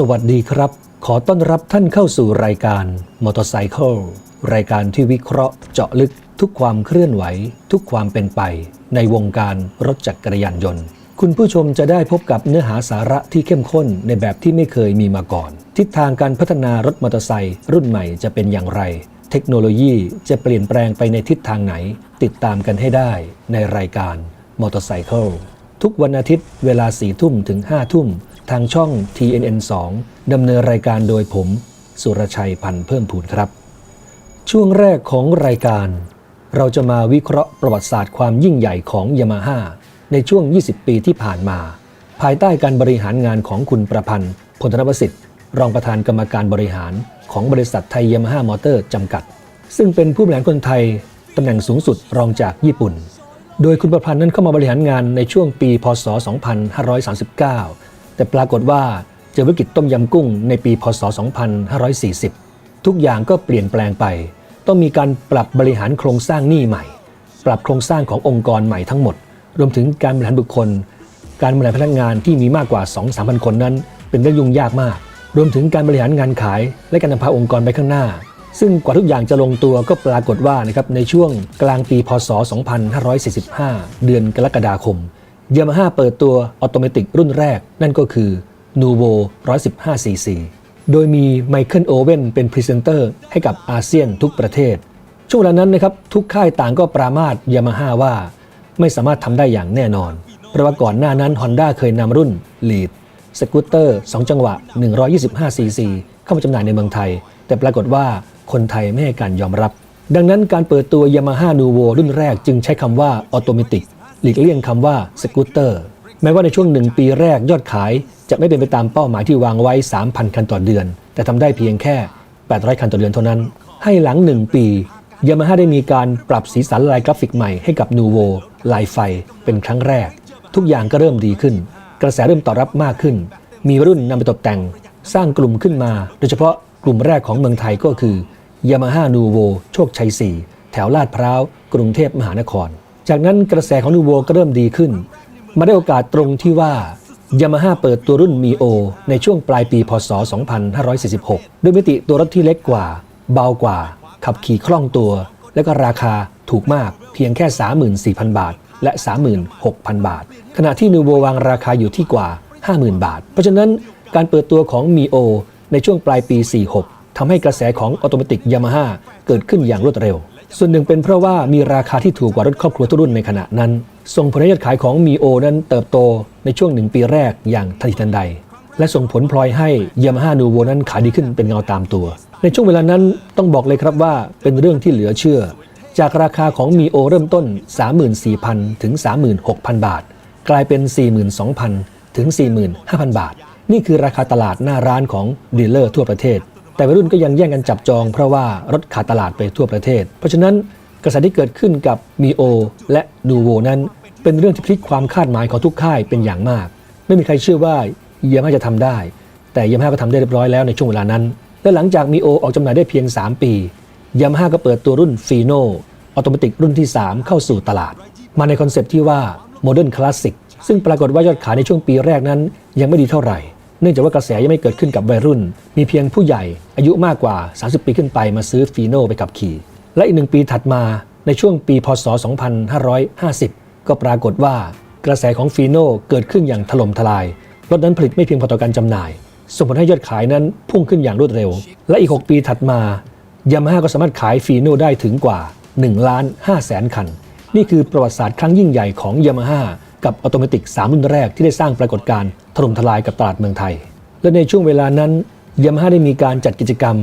สวัสดีครับ ขอต้อนรับท่านเข้าสู่รายการ Motorcycle รายการที่วิเคราะห์เจาะลึกทุกความเคลื่อนไหว ทุกความเป็นไป ในวงการรถจักรยานยนต์ คุณผู้ชมจะได้พบกับเนื้อหาสาระที่เข้มข้นในแบบที่ไม่เคยมีมาก่อน ทิศทางการพัฒนารถมอเตอร์ไซค์รุ่นใหม่จะเป็นอย่างไร เทคโนโลยีจะเปลี่ยนแปลงไปในทิศทางไหน ติดตามกันให้ได้ในรายการ Motorcycle ทุกวันอาทิตย์เวลา4ทุ่มถึง5ทุ่ม ทางช่อง TNN 2 ดำเนินรายการโดยผม สุรชัยพันธ์เพิ่มพูนครับ ช่วงแรกของรายการ เราจะมาวิเคราะห์ประวัติศาสตร์ความยิ่งใหญ่ของยามาฮ่าในช่วง 20 ปีที่ผ่านมา ภายใต้การบริหารงานของคุณประพันธ์พลธนประสิทธิ์ รองประธานกรรมการบริหาร ของบริษัทไทยยามาฮ่ามอเตอร์จำกัด ซึ่งเป็นผู้บริหารคนไทยตำแหน่งสูงสุดรองจากญี่ปุ่น โดยคุณประพันธ์นั้นเข้ามาบริหารงานในช่วงปี พศ 2539 แต่ปรากฏว่าเจอวิกฤตต้มยำกุ้งในปีพศ 2540 ทุกอย่างก็เปลี่ยนแปลงไป ต้องมีการปรับบริหารโครงสร้างหนี้ใหม่ ปรับโครงสร้างขององค์กรใหม่ทั้งหมด รวมถึงการบริหารบุคคล การบริหารพนักงานที่มีมากกว่า 2-3,000 คนนั้น เป็นเรื่องยุ่งยากมาก รวมถึงการบริหารงานขาย และการนำพาองค์กรไปข้างหน้า ซึ่งกว่าทุกอย่างจะลงตัวก็ปรากฏว่านะครับในช่วงกลางปีพศ 2545 เดือนกรกฎาคม ยามาฮ่าเปิดตัวออโตเมติกรุ่นแรก นั่นก็คือ Nuvo 115cc โดยมีไมเคิลโอเว่นเป็นพรีเซนเตอร์ให้กับอาเซียนทุกประเทศ ช่วงเวลานั้นนะครับทุกค่ายต่างก็ปรามาสยามาฮ่าว่า ไม่สามารถทำได้อย่างแน่นอน เพราะว่าก่อนหน้านั้น Honda เคยนำรุ่น Lead สกูตเตอร์ 2 จังหวะ 125cc เข้ามาจำหน่ายในเมืองไทย แต่ปรากฏว่าคนไทยไม่ให้การยอมรับ ดังนั้นการเปิดตัว Yamaha Nuvo รุ่นแรกจึงใช้คำว่า Automatic หลีกเลี่ยงคำว่าสกูตเตอร์แม้ว่าในช่วงหนึ่งปีแรกยอดขายจะไม่เป็นไปตามเป้าหมายที่วางไว้ 3,000 คันต่อเดือน แต่ทำได้เพียงแค่ 800 คันต่อเดือนเท่านั้น ให้หลัง 1 ปียามาฮ่าได้มีการปรับสีสันลายกราฟิกใหม่ให้กับ Nuvo ลายไฟเป็นครั้งแรก ทุกอย่างก็เริ่มดีขึ้น กระแสเริ่มตอบรับมากขึ้น มีวัยรุ่นนำไปตกแต่ง สร้างกลุ่มขึ้นมา โดยเฉพาะกลุ่มแรกของเมืองไทยก็คือ Yamaha Nuvo โชคชัย4แถวลาดพร้าว กรุงเทพมหานคร จากนั้นกระแสของ Nuvo ก็เริ่มดีขึ้น มาได้โอกาสตรงที่ว่ายามาฮ่าเปิดตัวรุ่นมีโอในช่วงปลายปีพศ 2546 ด้วยมิติตัวรถที่เล็กกว่า เบากว่า ขับขี่คล่องตัว และก็ราคาถูกมากเพียงแค่ 34,000 บาท และ 36,000 บาท ขณะที่นูโววางราคาอยู่ที่กว่า 50,000 บาท เพราะฉะนั้นการเปิดตัวของมีโอในช่วงปลายปี 46ทำให้กระแสของออโตเมติกยามาฮ่าเกิดขึ้นอย่างรวดเร็ว ส่วนหนึ่งเป็นเพราะว่ามีราคาที่ถูกกว่ารถครอบครัวทุกรุ่นในขณะนั้น ส่งผลให้ยอดขายของมีโอนั้นเติบโตในช่วงหนึ่งปีแรกอย่างทันทีทันใด และส่งผลพลอยให้ยามาฮ่านูโวนั้นขายดีขึ้นเป็นเงาตามตัว ในช่วงเวลานั้นต้องบอกเลยครับว่าเป็นเรื่องที่เหลือเชื่อ จากราคาของมีโอเริ่มต้น 34,000 ถึง 36,000 บาท กลายเป็น 42,000 ถึง 45,000 บาท นี่คือราคาตลาดหน้าร้านของดีลเลอร์ทั่วประเทศ แต่วัยรุ่นก็ยังแย่งกันจับจองเพราะว่ารถขาดตลาดไปทั่วประเทศ เพราะฉะนั้นกระแสที่เกิดขึ้นกับมีโอและนูโวนั้น เป็นเรื่องที่พลิกความคาดหมายของทุกค่ายเป็นอย่างมาก ไม่มีใครเชื่อว่าเยามาฮ่าจะทำได้ แต่ยามาฮ่าก็ทำได้เรียบร้อยแล้วในช่วงเวลานั้น และหลังจากมีโอออกจำหน่ายได้เพียง 3 ปียามาฮ่าก็เปิดตัวรุ่นฟีโนออโตเมติกรุ่นที่ 3 เข้าสู่ตลาด มาในคอนเซปต์ที่ว่าโมเดิร์นคลาสสิกซึ่งปรากฏว่ายอดขายในช่วงปีแรกนั้น ยังไม่ดีเท่าไหร่ เนื่องจากว่ากระแสยังไม่เกิดขึ้นกับวัยรุ่น มีเพียงผู้ใหญ่อายุมากกว่า 30 ปีขึ้นไปมาซื้อฟีโนไปขับขี่ และอีกหนึ่งปีถัดมาในช่วงปีพศ 2550 ก็ปรากฏว่ากระแสของฟีโนเกิดขึ้นอย่างถล่มทลาย รถนั้นผลิตไม่เพียงพอต่อการจำหน่าย ส่งผลให้ยอดขายนั้นพุ่งขึ้นอย่างรวดเร็ว และอีก 6 ปีถัดมายามาฮ่าก็สามารถขายฟีโนได้ถึงกว่า1ล้าน5แสนคัน นี่คือประวัติศาสตร์ครั้งยิ่งใหญ่ของยามาฮ่า กับออโตเมติก3รุ่นแรกที่ได้สร้างปรากฏการณ์ถล่มทลายกับตลาดเมืองไทย และในช่วงเวลานั้นยามาฮ่าได้มีการจัดกิจกรรม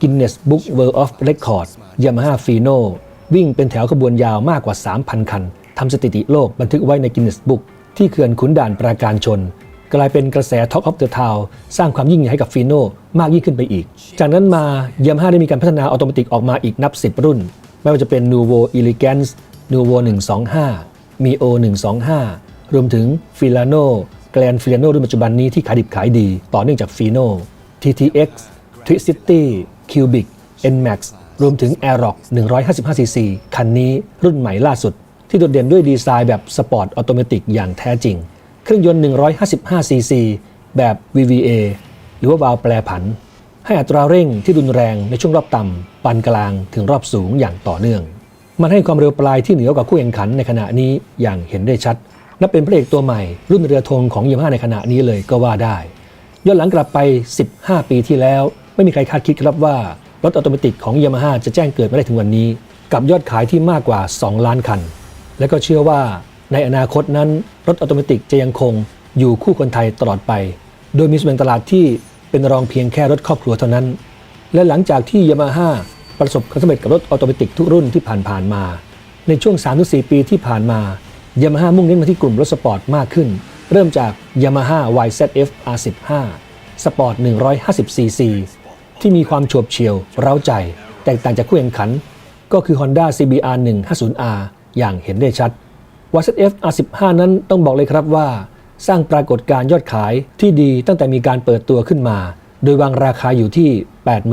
Guinness Book World of Record Yamaha Fino วิ่งเป็นแถวขบวนยาวมากกว่า 3,000 คันทำสถิติโลกบันทึกไว้ใน Guinness Book ที่เขื่อนขุนด่านปราการชน กลายเป็นกระแส Talk of the Town สร้างความยิ่งใหญ่ให้กับฟีโนมากยิ่งขึ้นไปอีก จากนั้นมายามาฮ่าได้มีการพัฒนาออโตเมติกออกมาอีกนับ 10 รุ่น ไม่ว่าจะเป็น Nuvo Elegance Nuvo 125 Mio 125 รวมถึง Filano Grand Filano รุ่นปัจจุบันนี้ที่ขายดิบขายดี ต่อเนื่องจาก Fino TTX Tricity Cubic NMAX รวมถึง Aerox 155cc คันนี้รุ่นใหม่ล่าสุด ที่โดดเด่นด้วยดีไซน์แบบสปอร์ตออโตเมติกอย่างแท้จริง เครื่องยนต์ 155cc แบบ VVA หรือว่าวาล์วแปรผัน ให้อัตราเร่งที่รุนแรงในช่วงรอบต่ำปานกลางถึงรอบสูงอย่างต่อเนื่อง มันให้ความเร็วปลายที่เหนือกว่าคู่แข่งขันในขณะนี้อย่างเห็นได้ชัดและเป็นพระเอกตัวใหม่ รุ่นเรือธงของยามาฮ่าในขณะนี้เลยก็ว่าได้ ย้อนหลังกลับไป 15 ปีที่แล้ว ไม่มีใครคาดคิดครับว่ารถออโตเมติกของยามาฮ่าจะแจ้งเกิดมาได้ถึงวันนี้ กับยอดขายที่มากกว่า 2 ล้านคัน และก็เชื่อว่าในอนาคตนั้นรถออโตเมติกจะยังคงอยู่คู่คนไทยตลอดไป โดยมีส่วนแบ่งตลาดที่เป็นรองเพียงแค่รถครอบครัวเท่านั้น และหลังจากที่ยามาฮ่า ประสบความสำเร็จกับรถออโตเมติกทุกรุ่นที่ผ่านๆมา ในช่วง 3-4 ปีที่ผ่านมายามาฮ่ามุ่งเน้นมาที่กลุ่มรถสปอร์ตมากขึ้น เริ่มจาก Yamaha YZF R15 สปอร์ต 150cc ที่มีความโฉบเฉี่ยว เร้าใจ แตกต่างจากคู่แข่งขัน ก็คือ Honda CBR 150R อย่างเห็นได้ชัด YZF R15 นั้นต้องบอกเลยครับว่า สร้างปรากฏการณ์ยอดขายที่ดีตั้งแต่มีการเปิดตัวขึ้นมา โดยวางราคาอยู่ที่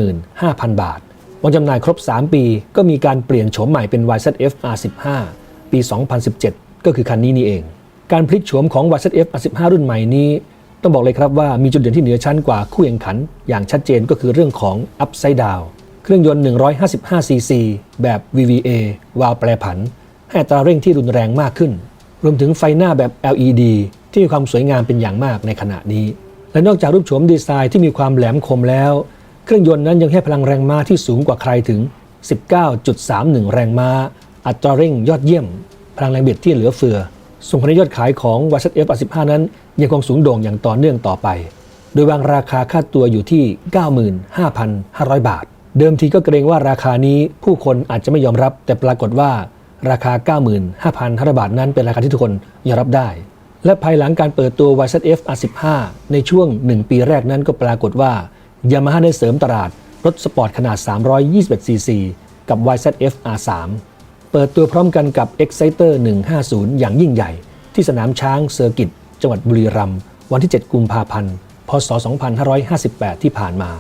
85,000 บาท วันจำหน่ายครบ 3 ปี ก็มีการเปลี่ยนโฉมใหม่เป็น YZF R15 ปี 2017 ก็คือคันนี้นี่เอง การพลิกโฉมของ YZF R15 รุ่นใหม่นี้ ต้องบอกเลยครับว่ามีจุดเด่นที่เหนือชั้นกว่าคู่แข่งขัน อย่างชัดเจนก็คือเรื่องของ Upside Down เครื่องยนต์ 155cc แบบ VVA วาล์วแปรผัน ให้อัตราเร่งที่รุนแรงมากขึ้น รวมถึงไฟหน้าแบบ LED ที่มีความสวยงามเป็นอย่างมากในขณะนี้ และนอกจากรูปโฉมดีไซน์ที่มีความแหลมคมแล้ว เครื่องยนต์นั้นยังให้พลังแรงม้าที่สูงกว่าใครถึง 19.31 แรงม้า อัตราเร่งยอดเยี่ยม พลังแรงบิดที่เหลือเฟือ ส่งผลให้ยอดขายของ w a z f 15นั้น ยังคงสูงโด่งอย่างต่อเนื่องต่อไป โดยวางราคาค่าตัวอยู่ที่ 95,500 บาท เดิมทีก็เกรงว่าราคานี้ผู้คนอาจจะไม่ยอมรับ แต่ปรากฏว่าราคา 95,500 บาทนั้นเป็นราคาที่ทุกคนยอมรับได้ และภายหลังการเปิดตัว YZF R15 ในช่วง 1 ปีแรกนั้นก็ปรากฏว่า Yamaha ได้เสริมตลาดรถสปอร์ตขนาด 321cc กับ YZF R3 เปิดตัวพร้อมกันกับ Exciter 150 อย่างยิ่งใหญ่ ที่สนามช้างเซอร์กิต จังหวัดบุรีรัมย์วันที่ 7 กุมภาพันธ์ พศ 2558 ที่ผ่านมา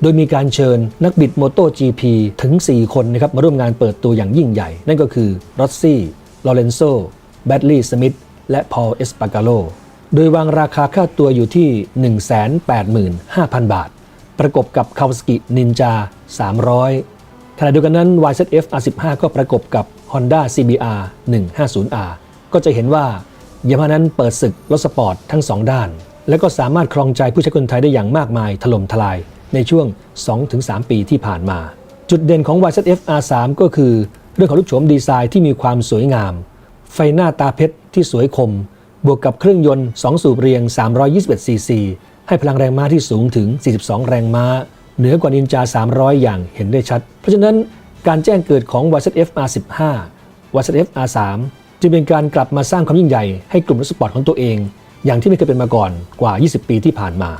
โดยมีการเชิญนักบิดโมโต GP ถึง 4 คนนะครับมาร่วมงานเปิดตัวอย่างยิ่งใหญ่ นั่นก็คือรอสซี่ ลอเรนโซ แบดลีย์ สมิธ และพอล เอสปา a าโล โดยวางราคาค่าตัวอยู่ที่ 185,000 บาท ประกบกับ Kawasaki Ninja 300 ขณะเดียวกันนั้น YZF R15 ก็ประกบกับ Honda CBR 150R ก็จะเห็นว่ายามานั้นเปิดศึกรถสปอร์ตทั้ง 2 ด้าน และก็สามารถครองใจผู้ใช้คนไทยได้อย่างมากมายถล่มทลายในช่วง 2-3 ปีที่ผ่านมา จุดเด่นของ YZF R3 ก็คือ เรื่องของลูกโฉมดีไซน์ที่มีความสวยงาม ไฟหน้าตาเพชรที่สวยคม บวกกับเครื่องยนต์ 2 สูบเรียง 321 ซีซี ให้พลังแรงม้าที่สูงถึง 42 แรงม้า เหนือกว่านินจา 300 อย่างเห็นได้ชัด เพราะฉะนั้นการแจ้งเกิดของ YZF R15 YZF R3 จึงเป็นการกลับมาสร้างความยิ่งใหญ่ให้กลุ่มรถสปอร์ตของตัวเอง อย่างที่ไม่เคยเป็นมาก่อนกว่า 20 ปีที่ผ่านมา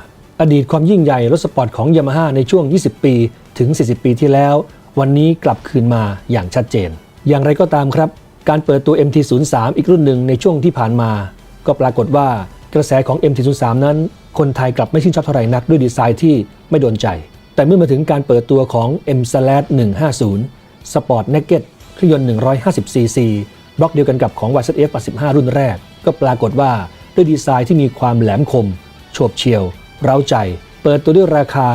อดีตความยิ่งใหญ่รถสปอร์ตของ Yamaha ในช่วง 20 ปีถึง 40 ปีที่แล้ว วันนี้กลับคืนมาอย่างชัดเจน อย่างไรก็ตามครับ การเปิดตัว MT03 อีกรุ่นหนึ่งในช่วงที่ผ่านมา ก็ปรากฏว่ากระแสของ MT03 นั้น คนไทยกลับไม่ชื่นชอบเท่าไหร่นักด้วยดีไซน์ที่ไม่โดนใจ แต่เมื่อมาถึงการเปิดตัวของ M150 Sport Naked เครื่องยนต์ 150cc บล็อกเดียวกันกับของ YZF 15รุ่นแรก ก็ปรากฏว่าด้วยดีไซน์ที่มีความแหลมคม โฉบเฉี่ยว เร้าใจ เปิดตัวด้วยราคา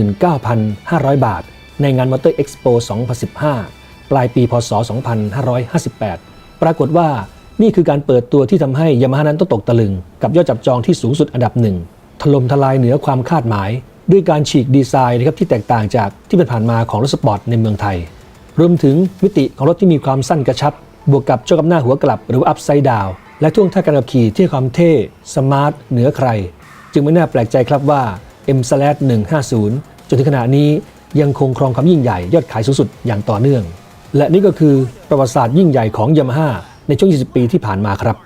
89,500 บาท ในงาน Motor Expo 2015 ปลายปีพศ 2558 ปรากฏว่า นี่คือการเปิดตัวที่ทำให้ยามาฮ่านั้นต้องตกตะลึง กับยอดจับจองที่สูงสุดอันดับหนึ่งถล่มทลายเหนือความคาดหมาย ด้วยการฉีกดีไซน์นะครับที่แตกต่างจากที่เป็นผ่านมาของรถสปอร์ตในเมืองไทย รวมถึงมิติของรถที่มีความสั้นกระชับ บวกกับเจ้ากับหน้าหัวกลับหรือว่า upside down และท่วงท่าการขับขี่ที่ความเท่ สมาร์ทเหนือใคร จึงไม่น่าแปลกใจครับว่า M150 จนถึงขณะนี้ยังคงครองความยิ่งใหญ่ยอดขายสูงสุดอย่างต่อเนื่อง และนี่ก็คือประวัติศาสตร์ยิ่งใหญ่ของยามาฮ่า ในช่วง 20 ปีที่ผ่านมาครับ